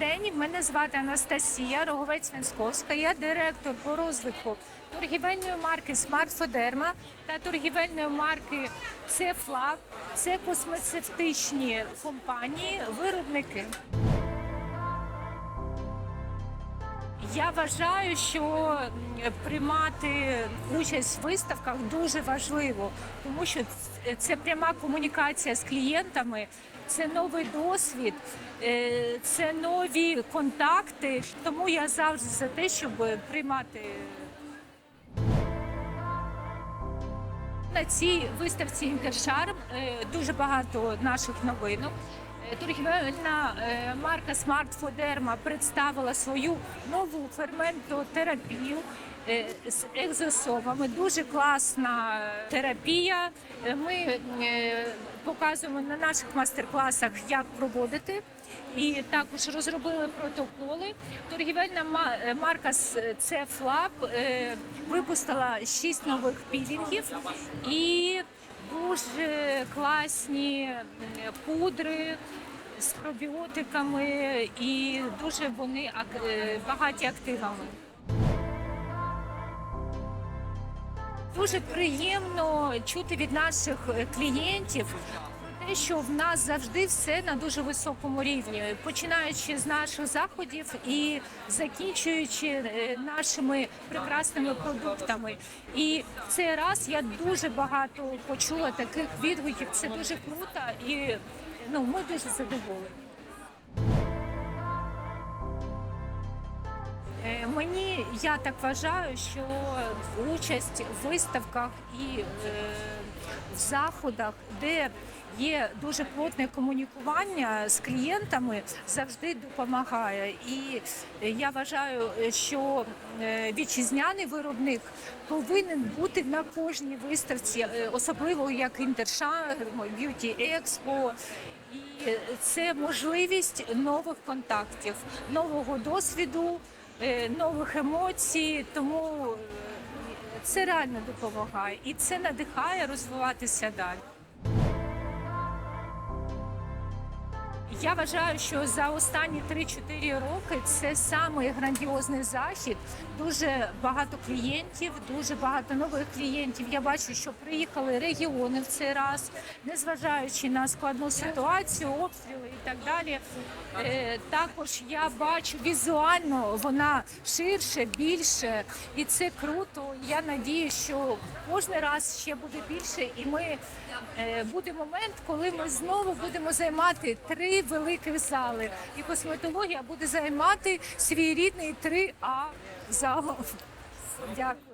день. Мене звати Анастасія Роговець Венсковська. Я директор по розвитку торгівельної марки Смартфодерма та торгівельної марки Цефлаг, Це космецевтичні компанії, виробники. Я вважаю, що приймати участь в виставках дуже важливо, тому що це пряма комунікація з клієнтами, це новий досвід, е, це нові контакти. Тому я завжди за те, щоб приймати на цій виставці Інтершарм е, дуже багато наших новинок. Е, Торгівельна е, марка Smart Foderma представила свою нову ферментотерапію е, з екзосомами. Дуже класна терапія. Ми показуємо на наших майстер-класах, як проводити. І також розробили протоколи. Торгівельна марка Цефлаб випустила шість нових пілінгів і дуже класні пудри з пробіотиками, і дуже вони е, багаті активами. Дуже приємно чути від наших е, клієнтів те, що в нас завжди все на дуже високому рівні, починаючи з наших заходів і закінчуючи е, нашими прекрасними продуктами. І в цей раз я дуже багато почула таких відгуків. Це дуже круто, і ну ми дуже задоволені. Мені я так вважаю, що участь в виставках і е, в заходах, де є дуже плотне комунікування з клієнтами, завжди допомагає. І я вважаю, що е, вітчизняний виробник повинен бути на кожній виставці, е, особливо як Інтершарм, Б'юті Експо. І це можливість нових контактів, нового досвіду, нових емоцій. Тому е, це реально допомагає і це надихає розвиватися далі. Я вважаю, що за останні 3-4 роки це самий грандіозний захід. Дуже багато клієнтів, дуже багато нових клієнтів. Я бачу, що приїхали регіони в цей раз, незважаючи на складну ситуацію, обстріли і так далі. Е, Також я бачу візуально вона ширше, більше, і це круто. Я надію, що кожен раз ще буде більше, і ми е, буде момент, коли ми знову будемо займати три великих зали, і косметологія буде займати свій рідний 3А зал. Дякую.